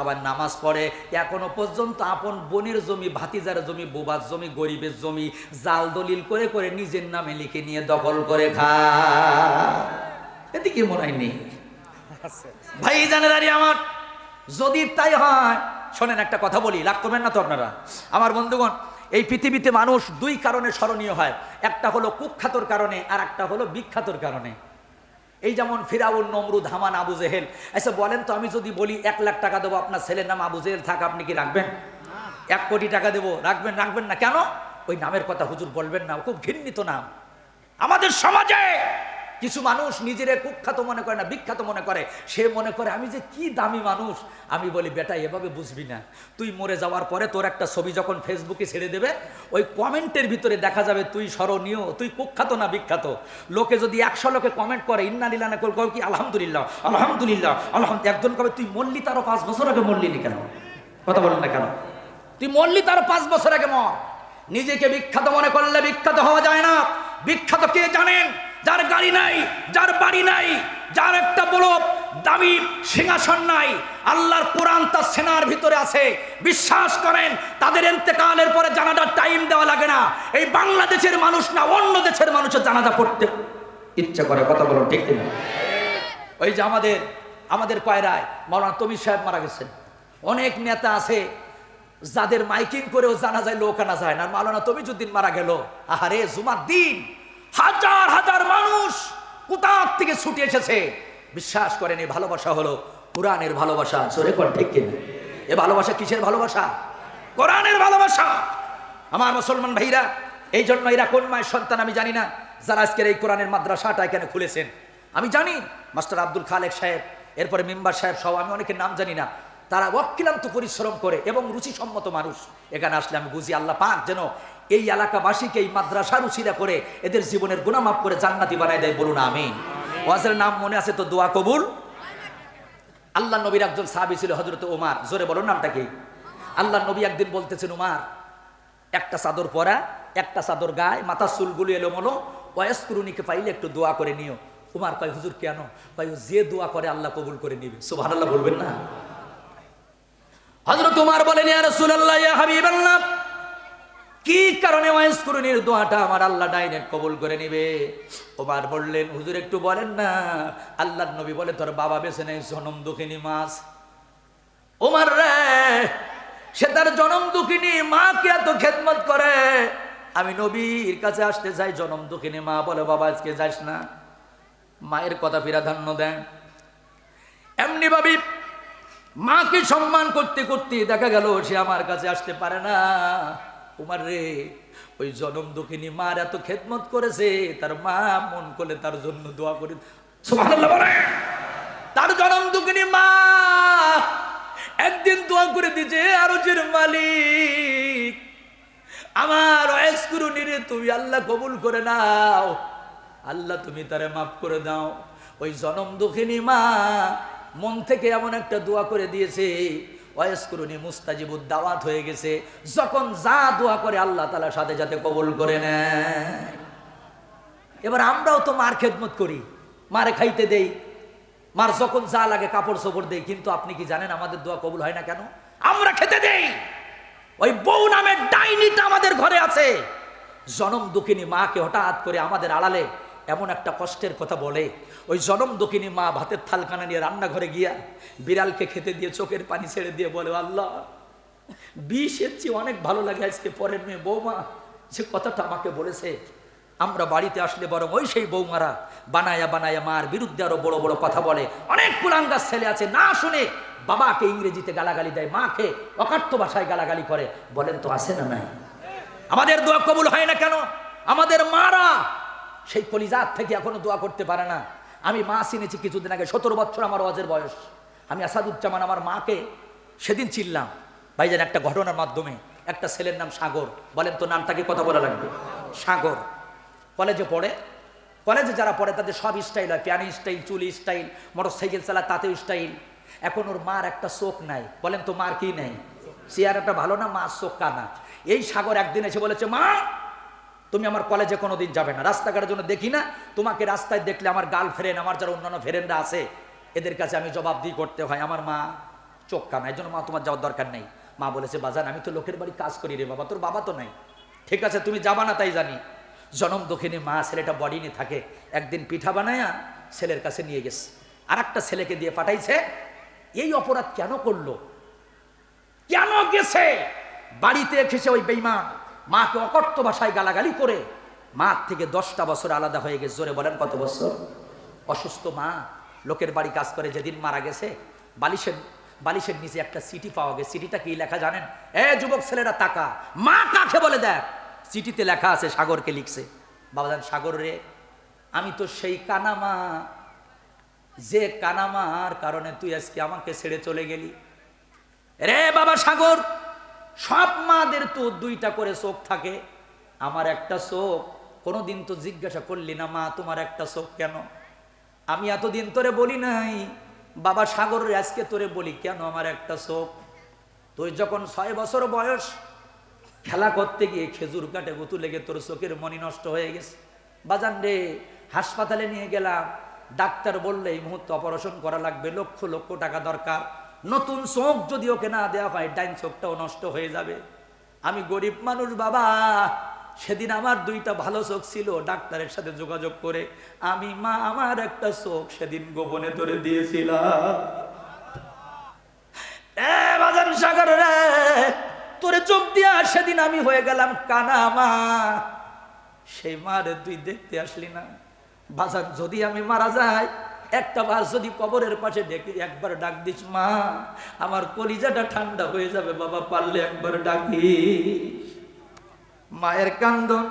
আবার নামাজ পড়ে। এখনও পর্যন্ত আপন বোনের জমি, ভাতিজার জমি, বোবার জমি, গরিবের জমি জাল দলিল করে করে নিজের নামে লিখে নিয়ে দখল করে খা এদিকে মনে হয় নেই ভাই জানেন আমার, যদি তাই হয়, শোনেন একটা কথা বলি, রাগ করবেন না তো আপনারা? আমার বন্ধুগণ, এই পৃথিবীতে মানুষ দুই কারণে স্মরণীয় হয়। একটা হলো কুখ্যাতর কারণে আর একটা হলো বিখ্যাতর কারণে। এই যেমন ফিরাউল নমরুদ, হামান, আবু জেহেল। আচ্ছা বলেন তো, আমি যদি বলি এক লাখ টাকা দেবো, আপনার ছেলের নাম আবু জেহেল থাক, আপনি কি রাখবেন? এক কোটি টাকা দেবো, রাখবেন রাখবেন না, কেন? ওই নামের কথা হুজুর বলবেন না খুব ঘৃণিত নাম। আমাদের সমাজে কিছু মানুষ নিজের কুখ্যাত মনে করে না, বিখ্যাত মনে করে। সে মনে করে, আমি যে কি দামি মানুষ? আমি বলি, বেটা, এভাবে বুঝবি না। তুই মরে যাওয়ার পরে তোর একটা ছবি যখন ফেসবুকে ছেড়ে দেবে, ওই কমেন্টের ভিতরে দেখা যাবে তুই স্মরণীয়, তুই কুখ্যাত না বিখ্যাত। লোকে যদি একশো লোকে কমেন্ট করে, ইন্না লিলা না করে কি, আলহামদুলিল্লাহ আলহামদুলিল্লাহ আলহামদুলিল্লাহ। একজন কবে, তুই মরলি তারও পাঁচ বছর আগে মরলি কেন? কথা বলেন না কেন? তুই মরলি তারও পাঁচ বছর আগে মর। নিজেকে বিখ্যাত মনে করলে বিখ্যাত হওয়া যায় না। বিখ্যাত কে জানেন? যার গাড়ি নাই, যার বাড়ি নাই, যার একটা বড় দামি সিংহাসন নাই। আল্লাহর কোরআন তার সেনার ভিতরে আছে। বিশ্বাস করেন, তাদের এন্তেকালের পরে জানাজার টাইম দেওয়া লাগে না। এই বাংলাদেশের মানুষ না, অন্য দেশের মানুষের জানাজা পড়তে ইচ্ছা করে। কথা বলো ঠিক কিনা? ওই যে আমাদের আমাদের কয়রায় মৌলানা তমির সাহেব মারা গেছেন। অনেক নেতা আছে যাদের মাইকিং করেও জানা যায় লোক আনা যায় না। আর মাওলানা তমিজুদ্দিন মারা গেল। আহারে জুমার দিন হাজার হাজার মানুষ কোথার থেকে ছুটে এসেছে? বিশ্বাস করেন এই ভালোবাসা হলো কোরআনের ভালোবাসা। জোরে কর ঠিক কিনা? এ ভালোবাসা কিসের ভালোবাসা? কোরআনের ভালোবাসা! আমার মুসলমান ভাইরা, এই জন্য এরা কোন মায়ের সন্তান আমি জানি না। যারা আজকের এই কোরআনের মাদ্রাসাটা এখানে খুলেছেন। আমি জানি, মাস্টার আব্দুল খালেক সাহেব, এরপরে মেম্বার সাহেব সহ, আমি অনেকের নাম জানি না। তারা অক্লান্ত পরিশ্রম করে এবং রুচিসম্মত মানুষ। এখানে আসলে আমি বুঝি আল্লাহ পাক যেন এই এলাকাবাসীকে এই মাদ্রাসা রুচিরা করে এদের জীবনের গুণামাপ করে জান্নাতি বানায় দেয় বলুন আমি ওয়াজের নাম মনে আছে তো দোয়া কবুল? আল্লাহ নবীর একজন সাহাবি ছিল হজরত ওমার জোরে বলুন নামটা কি? আল্লাহ নবী একদিন বলতেছেন উমার একটা চাদর পরা একটা চাদর গায়ে মাথার চুলগুলো এলোমলো ওয়াসকুরুনিকে পাইলে একটু দোয়া করে নিও। উমার কয় হুজুর কেন? কয় যে দোয়া করে আল্লাহ কবুল করে নিবে। সুবহান আল্লাহ বলবেন না? হজরত উমার বলেন হাবিবাল্লাহ, কি কারণে ওয়াসকুরুনির দোয়াটা আমার আল্লাহ ডাইরেক্ট কবুল করে নিবে? ওমার বললেন, হুজুর, একটু বলেন না, আল্লাহর নবী বলে তোর বাবা বেছে নেই, জনম দুঃখিনী মাছ ওমার রে, সে তার জনম দুঃখিনী মাকে এত খেদমত করে, আমি নবীর কাছে আসতে চাই, জনম দুঃখিনী মা বলে, বাবা, আজকে যাস না। মায়ের কথা প্রাধান্য দেন। এমনি ভাবি মাকে সম্মান করতে করতে দেখা গেল সে আমার কাছে আসতে পারে না। উমার রে, ওই জনম দুঃখিনী মার এত খেদমত করেছে, তার মা মন করলে তার জন্য দোয়া করে। তার জনম দুঃখিনী মা একদিন দোয়া করে দিছে আরও চির মালিক, আমার অয়েসকুরুনি রে, তুমি আল্লাহ কবুল করে নাও। আল্লাহ তুমি তারে মাফ করে দাও। ওই জনম দুঃখিনী মা মন থেকে এমন একটা দোয়া করে দিয়েছে ওয়েসকুরুনি মুস্তাজিবুদ, দাওয়াত হয়ে গেছে। যখন যা দোয়া করে আল্লাহ তালা সাথে সাথে কবুল করে নেয়। এবার আমরাও তো মার খেদমত করি, মারে খাইতে দেই। মার যখন যা লাগে কাপড় চোপড় দেই, কিন্তু আপনি কি জানেন আমাদের দোয়া কবুল হয় না কেন? আমরা খেতে দেই। ওই বউ নামের ডাইনিটা আমাদের ঘরে আছে। জনম দুঃখিনী মাকে হঠাৎ করে আমাদের আড়ালে এমন একটা কষ্টের কথা বলে, ওই জনম দুঃখিনী মা ভাতের থালখানা নিয়ে রান্নাঘরে গিয়া বিড়ালকে খেতে দিয়ে চোখের পানি ছেড়ে দিয়ে বলে, আল্লাহ, বিষ এর চেয়ে অনেক ভালো লাগে আজকে পরের মেয়ে বৌমা। যে কথাটা আমাকে বলেছে, আমরা বাড়িতে আসলে বরং ওই সেই বৌমারা বানায়া বানায়া মার বিরুদ্ধে আরও বড় বড় কথা বলে। অনেক কুলাঙ্গার ছেলে আছে, না শুনে বাবাকে ইংরেজিতে গালাগালি দেয়, মাকে অকার্থ ভাষায় গালাগালি করে। বলেন তো আসে না নাই? আমাদের দোয়া কবুল হয় না কেন? আমাদের মারা সেই কলিজাত থেকে এখনও দোয়া করতে পারে না। আমি মা চিনেছি কিছুদিন আগে, সতেরো বছর আমার ওয়াজের বয়স। আমি আসাদুজ্জামান, আমার মাকে সেদিন চিনলাম। ভাইজান, একটা ঘটনার মাধ্যমে একটা ছেলের নাম সাগর। বলেন তো নামটাকে কথা বলা লাগবে। সাগর। কলেজে পড়ে। কলেজে যারা পড়ে, তাদের সব স্টাইল হয়। প্যানি স্টাইল চুলি স্টাইল মোটর সাইকেল চালা তাতেও স্টাইল এখন ওর মার একটা চোখ নাই। বলেন তো মার কি নাই? চেয়ারটা ভালো না? মার চোখ কানা। এই সাগর একদিন এসে বলেছে, মা তুমি আমার কলেজে কোনো দিন যাবে না। রাস্তাঘাটের জন্য দেখি না, তোমাকে রাস্তায় দেখলে আমার গার্লফ্রেন্ড আমার যারা অন্যান্য ফ্রেন্ডরা আছে, এদের কাছে আমি জবাবদিহি করতে হয়। আমার মা চোখ কানা, এই জন্য মা তোমার যাওয়ার দরকার নেই। মা বলেছে, বাজান, আমি তো লোকের বাড়ি কাজ করি রে বাবা, তোর বাবা তো নাই। ঠিক আছে, তুমি যাবা না তাই জানি। জনম দক্ষিণে মা ছেলেটা বডি নিয়ে থাকে, একদিন পিঠা বানায়া ছেলের কাছে নিয়ে গেছে। আর একটা ছেলেকে দিয়ে পাঠাইছে, এই অপরাধ কেন করল? কেন গেছে? বাড়িতে এসেছে ওই বেইমান মাকে অকর্ত ভাষায় গালাগালি করে। মা থেকে দশটা বছর আলাদা হয়ে গেছে। জোরে বলেন কত বছর? অসুস্থ মা, লোকের বাড়ি কাজ করে যেদিন মারা গেছে, বালিশের বালিশের নিচে একটা চিঠি পাওয়া গেছে। চিঠিটা কি লেখা জানেন? এ যুবক ছেলেরা, তাকা। মা কাকে বলে দেখ? চিঠিতে লেখা আছে, সাগরকে লিখছে। বাবা বাবাজান, সাগর রে, আমি তো সেই কানামা যে কানামার কারণে তুই আজকে আমাকে ছেড়ে চলে গেলি। রে বাবা সাগর! সব মাদের তো দুইটা করে চোখ থাকে। আমার একটা চোখ কোনোদিন তো জিজ্ঞাসা করলি না, মা, তোমার একটা চোখ কেন? আমি এতদিন তোরে বলি নাই, বাবা সাগর রে আজকে তোরে বলি, কেন আমার একটা চোখ তুই যখন ছয় বছর বয়স, খেলা করতে গিয়ে খেজুর কাটে গুতু লেগে তোর চোখের মনি নষ্ট হয়ে গেছে। বাজান রে, হাসপাতালে নিয়ে গেলাম, ডাক্তার বললে এই মুহূর্তে অপারেশন করা লাগবে, লক্ষ লক্ষ টাকা দরকার। নতুন চোখ যদি ওকে না দেওয়া হয়, ডাইন চোখটাও নষ্ট হয়ে যাবে। আমি গরিব মানুষ বাবা, সেদিন আমার দুইটা ভালো চোখ ছিল, ডাক্তারের সাথে যোগাযোগ করে আমি মা, আমার একটা চোখ সেদিন গোপনে ধরে দিয়েছিলাম। রে, তোরে চোখ দিয়া সেদিন আমি হয়ে গেলাম কানা মা। সেই মারে তুই দেখতে আসলি না। বাজার যদি আমি মারা যাই একটা বার যদি কবরের পাশে ডেকে একবার ডাক দিস, মা, আমার কলিজাটা ঠান্ডা হয়ে যাবে, বাবা, পারলে একবার ডাকি মায়ের কান্দন,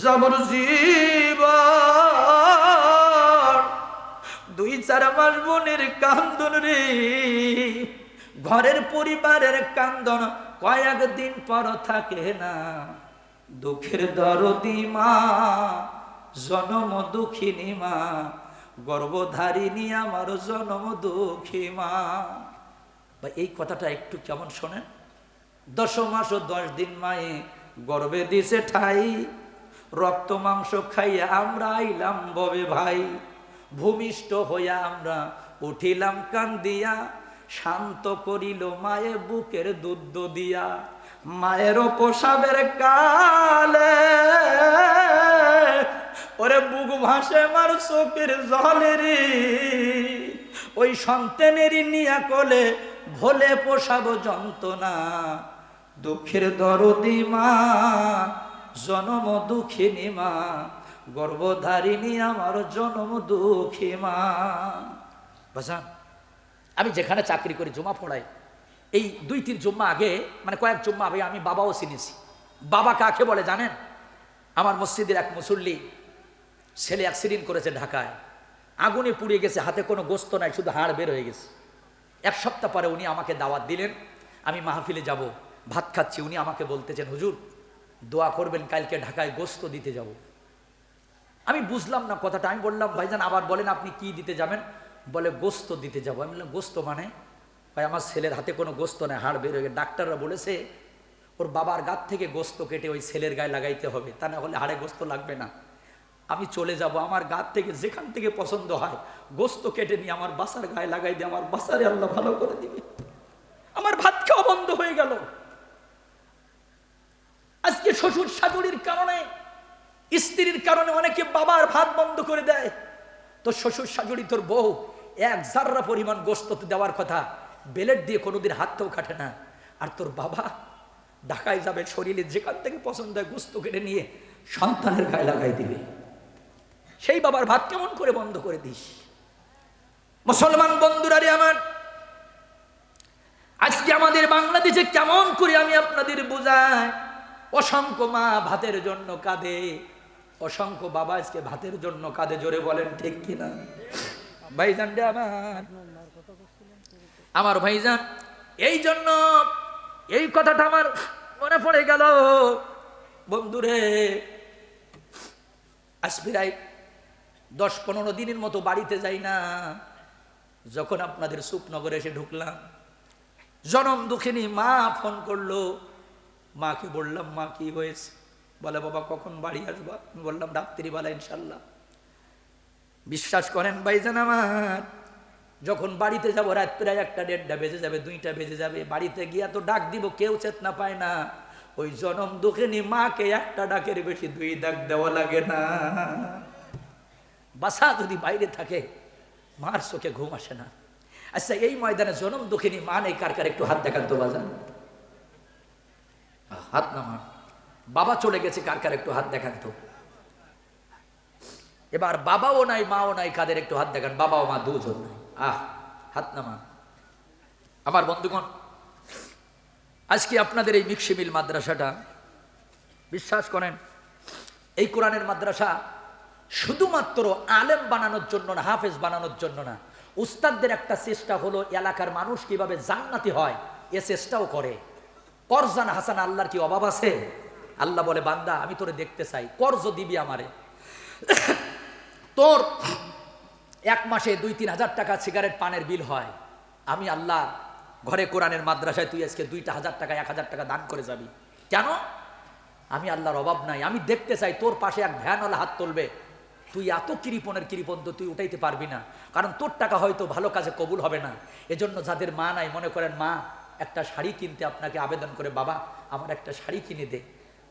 জবর দুই চার মাস বোনের কান্দন রে। ঘরের পরিবারের কান্দন, কয়েক দিন পর থাকে না। দুঃখের দরদি মা, জনম দুঃখিনী মা। গর্ভধারিণী আমার জনম দুঃখী মা। বা এই কথাটা একটু কেমন শোনেন? দশ মাস ও দশ দিন মায়ে গর্বে দিছে ঠাই, রক্ত, মাংস খাইয়া আমরা আইলাম ববে ভাই। ভূমিষ্ঠ হইয়া আমরা উঠিলাম কান্দিয়া, শান্ত করিল মায়ে বুকের দুধ দিয়া। মায়ের প্রসাবের কালে, ওরে ভাসে মার চোখের জলের ওই সন্তানেরই নিয়া কোলে ভোলে পোষাব যন্ত্রণা। দুঃখের দরদি মা, জনম দুঃখিনী মা, গর্ভধারিণী আমার জনম দুঃখী মা। বাজান আমি যেখানে চাকরি করি জমা পড়াই, এই দুই তিন জুম্মা আগে মানে কয়েক জুম্মা আগে আমি বাবাও চিনেছি। বাবা কাকে বলে জানেন? আমার মসজিদের এক মুসল্লি ছেলে অ্যাক্সিডেন্ট করেছে ঢাকায়। আগুনে পুড়িয়ে গেছে, হাতে কোনো গোস্ত নাই, শুধু হাড় বের হয়ে গেছে। এক সপ্তাহ পরে উনি আমাকে দাওয়াত দিলেন, আমি মাহফিলে যাব, ভাত খাচ্ছি, উনি আমাকে বলতেছেন, হুজুর, দোয়া করবেন, কালকে ঢাকায় গোস্ত দিতে যাব। আমি বুঝলাম না কথাটা, আমি বললাম, ভাইজান, আবার বলেন আপনি কি দিতে যাবেন? বলে, গোস্ত দিতে যাব। আমি বললাম, গোস্ত মানে? ভাই, আমার ছেলের হাতে কোনো গোস্ত নেই, হাড় বের হয়ে গেছে। ডাক্তাররা বলেছে, ওর বাবার গাত থেকে গোস্ত কেটে ওই ছেলের গায়ে লাগাইতে হবে, তা না হলে হাড়ে গোস্ত লাগবে না। আমি চলে যাব, আমার গাত থেকে যেখান থেকে পছন্দ হয়, গোস্ত কেটে নিয়ে আমার বাসার গায়ে লাগাই দিয়ে আমার বাসারে আল্লাহ ভালো করে দিবে। আমার ভাত খাওয়া বন্ধ হয়ে গেল। আজকে শ্বশুর শাশুড়ির কারণে, স্ত্রীর কারণে অনেকে বাবার ভাত বন্ধ করে দেয়। তোর শ্বশুর শাশুড়ি তোর বউ, এক জাররা পরিমাণ গোস্ত দেওয়ার কথা, বেলেট দিয়ে কোনোদিন হাতটাও কাটে না। আর তোর বাবা ঢাকায় যাবে, শরীরে যেখান থেকে পছন্দ হয় গোস্ত কেটে নিয়ে সন্তানের গায়ে লাগাই দিবে। সেই বাবার ভাত কেমন করে বন্ধ করে দিস? মুসলমান বন্ধুরা রে আমার, আজকে আমাদের বাংলাদেশে কেমন করে আমি আপনাদের বোঝাই? অসংখ্য মা ভাতের জন্য কাঁদে, অসংখ্য বাবা আজকে ভাতের জন্য কাঁদে, জোরে বলেন ঠিক কিনা? ভাইজান রে আমার আমার ভাইজান, এই জন্য এই কথাটা আমার মনে পড়ে গেল। বন্ধুরে আসবিরাই দশ পনেরো দিনের মতো বাড়িতে যাই না। যখন আপনাদের সুপনগরে এসে ঢুকলাম, জনম দুঃখিনী মা ফোন করল। মাকে বললাম, মা, কি হয়েছে? বলে, বাবা, কখন বাড়ি আসবা? বললাম, রাত্রিবেলা ইনশাল্লাহ বিশ্বাস করেন ভাই ভাইজান আমার, যখন বাড়িতে যাব, রাত প্রায় একটা দেড়টা বেজে যাবে, দুইটা বেজে যাবে। বাড়িতে গিয়া তো ডাক দিব, কেউ চেতনা পায় না। ওই জনম দুঃখিনী মাকে একটা ডাকের বেশি দুই ডাক দেওয়া লাগে না। বাসা যদি বাইরে থাকে, মার চোখে ঘুম আসে না। আচ্ছা এই ময়দানে জনম দুঃখিনী মা নেই, কার কার একটু হাত দেখান তো বাজান। হাত নামান বাবা চলে গেছে, কার কার একটু হাত দেখান তো। এবার বাবাও নাই, মাও নাই, কাদের একটু হাত দেখান, বাবাও মা দুজন নাই। আহ, হাত নামান আমার বন্ধুগণ, আজকে আপনাদের এই মিক্সিমিল মাদ্রাসাটা, বিশ্বাস করেন, এই কোরআনের মাদ্রাসা শুধুমাত্র আলেম বানানোর জন্য না, হাফেজ বানানোর জন্য না। উস্তাদদের একটা চেষ্টা হলো এলাকার মানুষ কীভাবে জান্নাতি হয়, এ চেষ্টাও করে। করজান হাসান, আল্লাহর কি অভাব আছে? আল্লাহ বলে, বান্দা, আমি তোরে দেখতে চাই, কর্জ দিবি আমারে। তোর এক মাসে দুই তিন হাজার টাকা সিগারেট পানের বিল হয়। আমি আল্লাহ ঘরে কোরআনের মাদ্রাসায় তুই আজকে দুইটা হাজার টাকা, এক হাজার টাকা দান করে যাবি। কেন? আমি আল্লাহর অভাব নাই। আমি দেখতে চাই তোর পাশে এক ভ্যানওয়ালা হাত তুলবে। তুই এত কৃপণের কৃপণ তো তুই উঠাইতে পারবি না। কারণ তোর টাকা হয়তো ভালো কাজে কবুল হবে না। এজন্য যাদের মা নাই, মনে করেন, মা, একটা শাড়ি কিনতে আপনাকে আবেদন করে, বাবা, আমার একটা শাড়ি কিনে দে।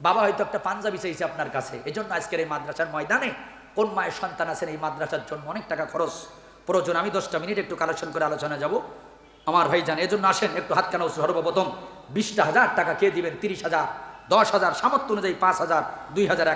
বাবা হয়তো একটা পাঞ্জাবি চাইছে আপনার কাছে। এজন্য আজকের এই মাদ্রাসার ময়দানে কোন মায়ের সন্তান আছেন এই মাদ্রাসার জন্য অনেক টাকা খরচ। প্রয়োজন, আমি দশটা মিনিট একটু কালেকশন করে আলোচনা যাব। আমার ভাই জান, এজন্য আসেন, একটু হাত কানা সর্বপ্রথম বিশটা হাজার টাকা কে দিবেন, তিরিশ হাজার, দশ হাজার, সামর্থ্য অনুযায়ী পাঁচ হাজার, দুই হাজার